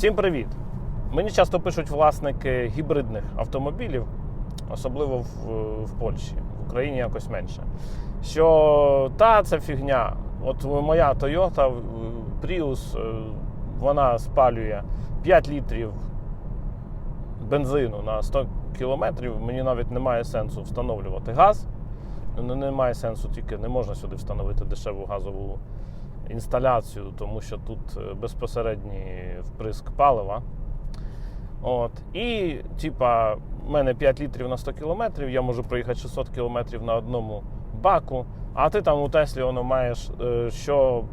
Всім привіт! Мені часто пишуть власники гібридних автомобілів, особливо в, в Польщі, в Україні якось менше. Що та це фігня. От моя Toyota Prius, е, вона спалює 5 літрів бензину на 100 кілометрів. Мені навіть немає сенсу встановлювати газ. Ну, Немає сенсу, тільки не можна сюди встановити дешеву газову інсталяцію, тому що тут е, безпосередній вприск палива. От. І, типа, в мене 5 літрів на 100 кілометрів, я можу проїхати 600 кілометрів на одному баку, а ти там у Теслі воно маєш е, що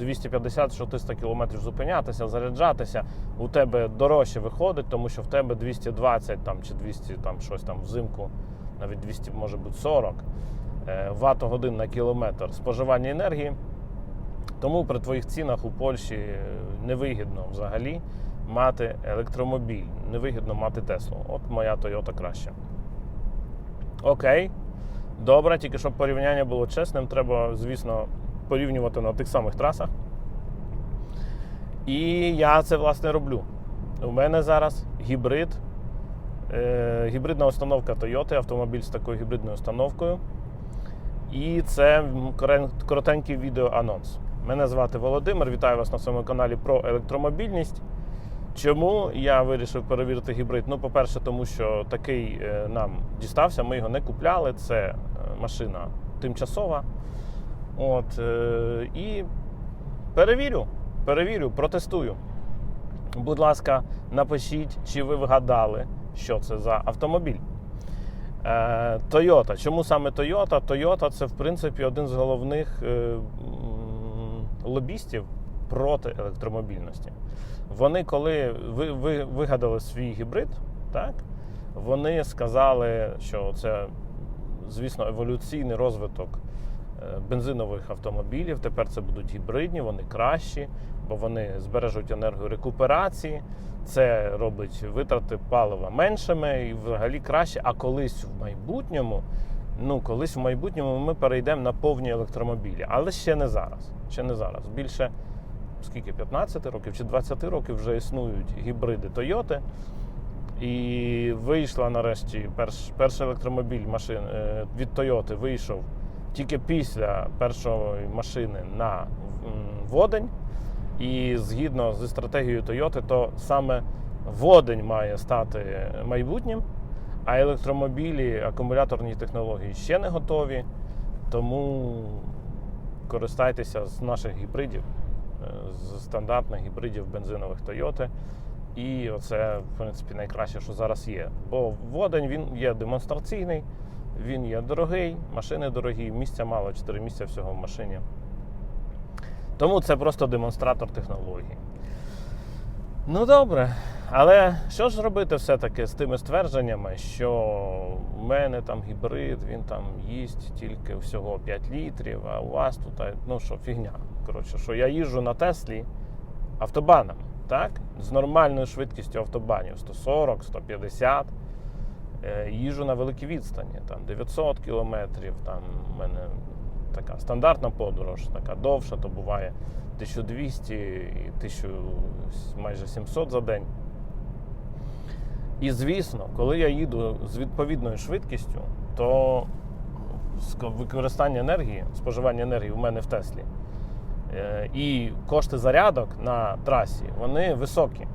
250-300 кілометрів зупинятися, заряджатися. У тебе дорожче виходить, тому що в тебе 220 там, чи 200 там, щось там взимку, навіть 200, може бути 40 е, ватт-годин на кілометр споживання енергії. Тому при твоїх цінах у Польщі невигідно взагалі мати електромобіль, невигідно мати Теслу. От моя Toyota краще. Окей. Добре, тільки щоб порівняння було чесним, треба, звісно, порівнювати на тих самих трасах. І я це власне роблю. У мене зараз гібрид, е, гібридна установка Toyota, автомобіль з такою гібридною установкою. І це коротенький відеоанонс. Мене звати Володимир, вітаю вас на своєму каналі про електромобільність. Чому я вирішив перевірити гібрид? Ну, по-перше, тому що такий е, нам дістався, ми його не купляли. Це е, машина тимчасова. От, е, і перевірю, перевірю, протестую. Будь ласка, напишіть, чи ви вгадали, що це за автомобіль. Toyota. Чому саме Toyota? Toyota це, в принципі, один з головних лобістів проти електромобільності. Вони, коли ви, ви вигадали свій гібрид, так, вони сказали, що це, звісно, еволюційний розвиток е, бензинових автомобілів. Тепер це будуть гібридні, вони кращі, бо вони збережуть енергію рекуперації. Це робить витрати палива меншими і взагалі краще. А колись в майбутньому, ну колись в майбутньому ми перейдемо на повні електромобілі, але ще не зараз. Ще не зараз. Більше скільки 15 років чи 20 років вже існують гібриди Toyota. І вийшла нарешті перш, перший електромобіль машин е, від Toyota вийшов тільки після першої машини на водень. І згідно зі стратегією Toyota, то саме водень має стати майбутнім, а електромобілі, акумуляторні технології ще не готові. Тому користайтеся з наших гібридів, е, з стандартних гібридів бензинових Toyota. І оце, в принципі, найкраще, що зараз є. Бо водень він є демонстраційний, він є дорогий, машини дорогі, місця мало, 4 місця всього в машині. Тому це просто демонстратор технологій. Ну добре. Але що ж робити все-таки з тими ствердженнями, що в мене там гібрид, він там їсть тільки всього 5 літрів, а у вас тут, ну що, фігня. Коротше, що я їжджу на Теслі автобаном, так? З нормальною швидкістю автобанів 140, 150. Е, Їжджу на великій відстані, там 900 кілометрів, там в мене така стандартна подорож, така довша, то буває 1200 і 1000, майже 700 за день. І звісно, коли я їду з відповідною швидкістю, то використання енергії, споживання енергії у мене в Теслі е, і кошти зарядок на трасі, вони високі.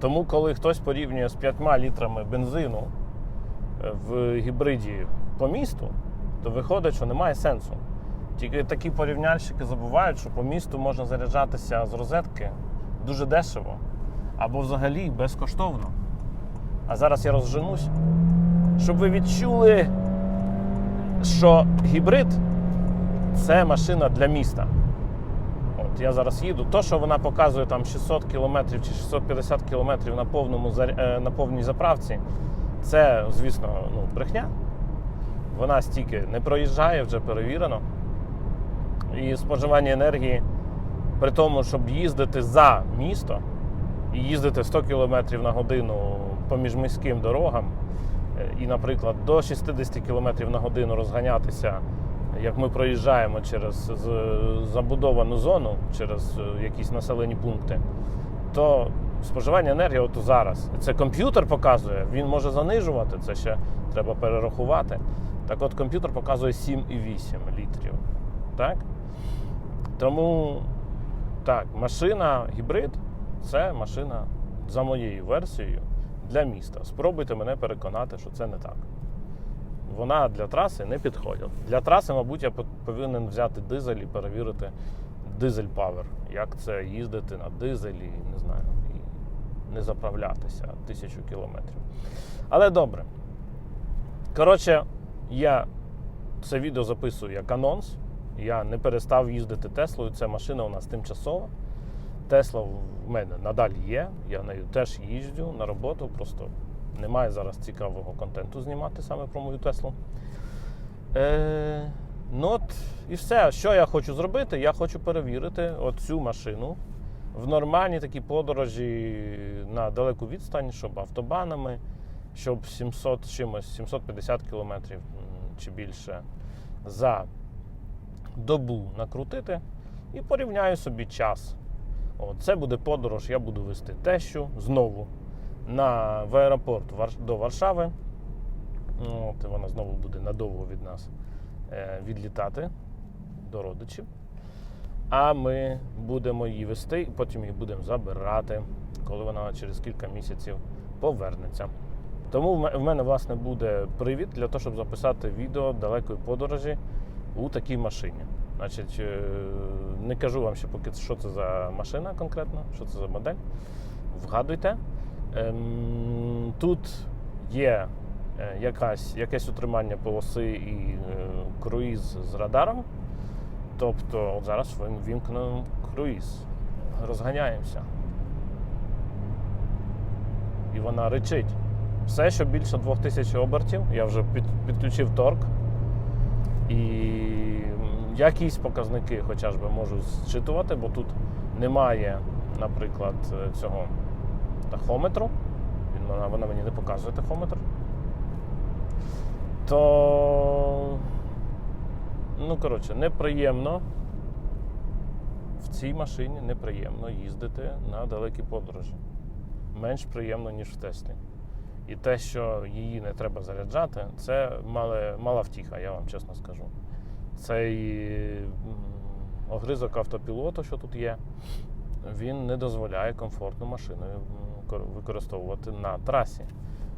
Тому, коли хтось порівнює з 5 літрами бензину е, в гібриді по місту, то виходить, що немає сенсу. Тільки такі порівняльщики забувають, що по місту можна заряджатися з розетки дуже дешево або взагалі безкоштовно. А зараз я розженусь, щоб ви відчули, що гібрид це машина для міста. От я зараз їду. То, що вона показує там 600 км чи 650 км на, повному, е, на повній заправці, це, звісно, ну, брехня. Вона стільки не проїжджає, вже перевірено. І споживання енергії при тому, щоб їздити за місто і їздити 100 км на годину по міжміським дорогам, е, і, наприклад, до 60 км на годину розганятися, як ми проїжджаємо через забудовану зону, через е, якісь населені пункти, то споживання енергії от зараз. Це комп'ютер показує, він може занижувати, це ще треба перерахувати. Так от комп'ютер показує 7,8 літрів. Так? Тому так, машина гібрид це машина за моєю версією для міста. Спробуйте мене переконати, що це не так. Вона для траси не підходить. Для траси, мабуть, я повинен взяти дизель і перевірити дизель Power. Як це їздити на дизелі, не знаю, і не заправлятися тисячу кілометрів. Але добре. Коротше, я це відео записую як анонс. Я не перестав їздити Теслою. Це машина у нас тимчасова. Тесла в мене надалі є. Я нею теж їжджу на роботу. Просто немає зараз цікавого контенту знімати саме про мою Теслу. Е, ну от і все. Що я хочу зробити? Я хочу перевірити цю машину в нормальній такій подорожі на далеку відстань, щоб автобанами, щоб 700 чимось, 750 кілометрів чи більше за добу накрутити і порівняю собі час. Це буде подорож, я буду вести тещу знову на, в аеропорт до Варшави. От, вона знову буде надовго від нас е, відлітати до родичів. А ми будемо її вести і потім її будемо забирати, коли вона через кілька місяців повернеться. Тому в мене, власне, буде привід для того, щоб записати відео далекої подорожі у такій машині. Значить, е, не кажу вам ще поки що це за машина конкретно, що це за модель. Вгадуйте. Ем, Тут є е, якась, якесь утримання полоси і е, круїз з радаром. Тобто, от зараз він круїз. Розганяємося. І вона речить. Все, що більше 2000 обертів, я вже під, підключив торк. І якісь показники хоча би можу зчитувати, бо тут немає, наприклад, е, цього тахометру. Вона мені не показує тахометр. То, ну, коротше, неприємно в цій машині неприємно їздити на далекі подорожі. Менш приємно, ніж в Теслі. І те, що її не треба заряджати, це мала, мала втіха, я вам чесно скажу. Цей огризок автопілоту, що тут є, він не дозволяє комфортну машину використовувати на трасі.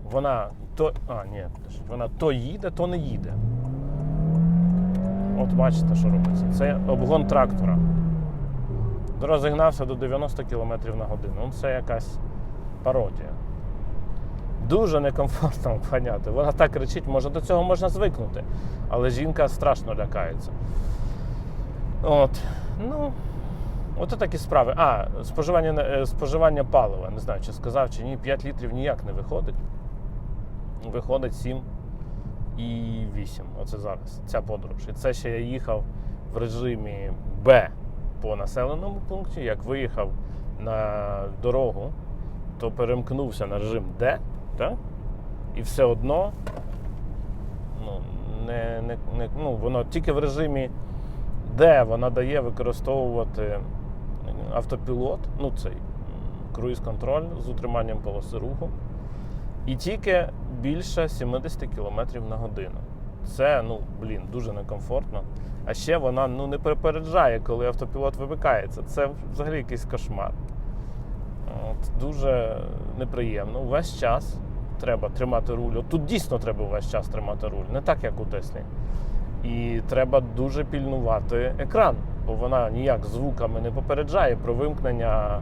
Вона то. А, ні, вона то їде, то не їде. От бачите, що робиться. Це обгон трактора. Розігнався до 90 км на годину. Ну, це якась пародія. Дуже некомфортно поняти. Вона так кричить, може до цього можна звикнути. Але жінка страшно лякається. От. Ну, от такі справи. А, споживання, е, споживання палива. Не знаю, чи сказав, чи ні, 5 літрів ніяк не виходить. Виходить 7 і 8. Оце зараз. Ця подорож. І це ще я їхав в режимі Б по населеному пункті. Як виїхав на дорогу, то перемкнувся на режим Д, так? і все одно ну, не, не, не, ну, воно тільки в режимі Д вона дає використовувати автопілот, ну цей круїз-контроль з утриманням полоси руху. І тільки більше 70 км на годину. Це, ну, блін, дуже некомфортно. А ще вона ну, не попереджає, коли автопілот вимикається. Це взагалі якийсь кошмар. От, дуже неприємно. Увесь час треба тримати руль. От тут дійсно треба увесь час тримати руль, не так, як у Теслі. І треба дуже пільнувати екран, бо вона ніяк звуками не попереджає про вимкнення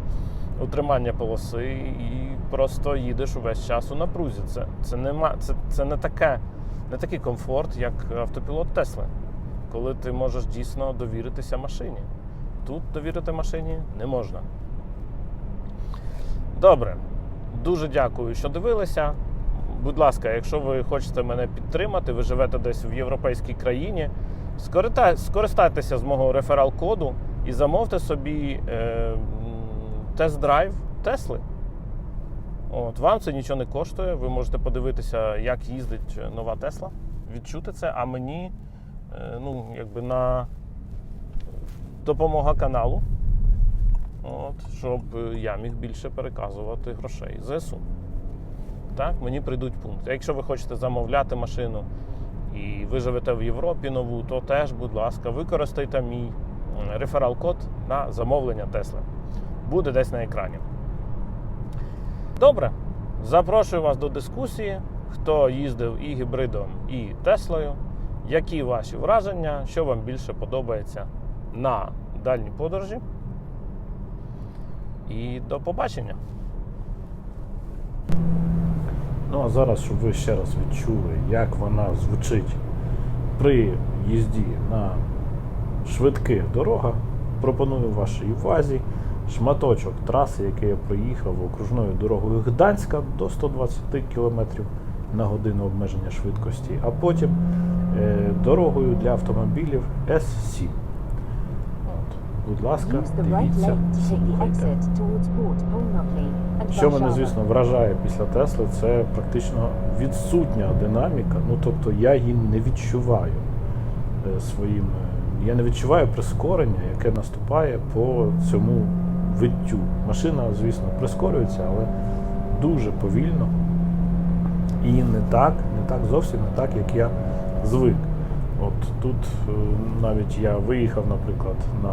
утримання полоси і просто їдеш увесь час у напрузі. Це, це, нема, це, це не, таке, не такий комфорт, як автопілот Тесли, коли ти можеш дійсно довіритися машині. Тут довірити машині не можна. Добре, дуже дякую, що дивилися. Будь ласка, якщо ви хочете мене підтримати, ви живете десь в європейській країні, скористайтеся з мого реферал-коду і замовте собі е, тест-драйв Тесли. От, вам це нічого не коштує. Ви можете подивитися, як їздить нова Тесла, відчути це, а мені е, ну, якби на допомога каналу от, щоб я міг більше переказувати грошей ЗСУ. Так, мені прийдуть пункти. Якщо ви хочете замовляти машину і ви живете в Європі нову, то теж, будь ласка, використайте мій реферал-код на замовлення Тесли. Буде десь на екрані. Добре, запрошую вас до дискусії. Хто їздив і гібридом, і Теслою. Які ваші враження, що вам більше подобається на дальній подорожі? І до побачення. Ну а зараз, щоб ви ще раз відчули, як вона звучить при їзді на швидких дорогах, пропоную вашій увазі шматочок траси, який я проїхав окружною дорогою Гданська до 120 км на годину обмеження швидкості, а потім е, дорогою для автомобілів С7. Будь ласка, дивіться, слухайте. Що мене, звісно, вражає після Тесли, це практично відсутня динаміка. Ну тобто я її не відчуваю е, своїм. е, Я не відчуваю прискорення, яке наступає по цьому виттю. Машина, звісно, прискорюється, але дуже повільно. І не так, не так зовсім не так, як я звик. От тут е, навіть я виїхав, наприклад, на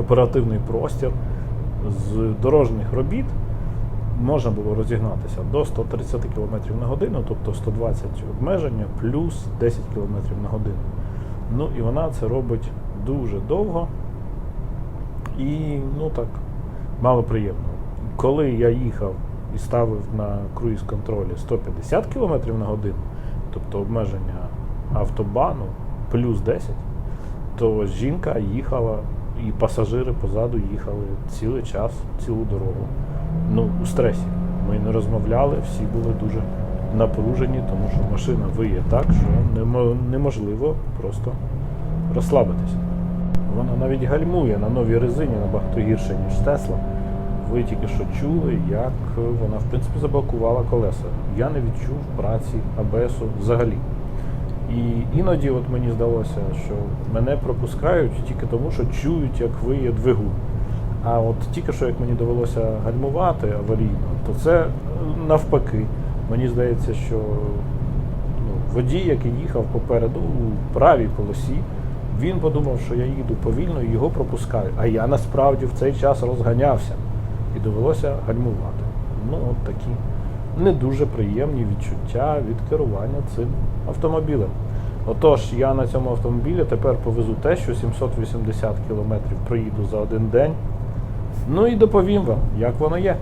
оперативний простір з дорожніх робіт можна було розігнатися до 130 км на годину, тобто 120 обмеження плюс 10 км на годину. Ну і вона це робить дуже довго і ну так мало приємно. Коли я їхав і ставив на круїз контролі 150 км на годину, тобто обмеження автобану плюс 10, то жінка їхала, і пасажири позаду їхали цілий час, цілу дорогу. Ну, у стресі. Ми не розмовляли, всі були дуже напружені, тому що машина виє так, що неможливо просто розслабитися. Вона навіть гальмує на новій резині набагато гірше, ніж Тесла. Ви тільки що чули, як вона в принципі заблокувала колеса. Я не відчув праці АБСу взагалі. І іноді от мені здалося, що мене пропускають тільки тому, що чують, як виє двигун. А от тільки що як мені довелося гальмувати аварійно, то це е, навпаки. Мені здається, що ну, водій, який їхав попереду у правій полосі, він подумав, що я їду повільно і його пропускаю. А я насправді в цей час розганявся і довелося гальмувати. Ну, от такі не дуже приємні відчуття від керування цим автомобілем. Отож, я на цьому автомобілі тепер повезу те, що 780 км проїду за один день. Ну і доповім вам, як воно є.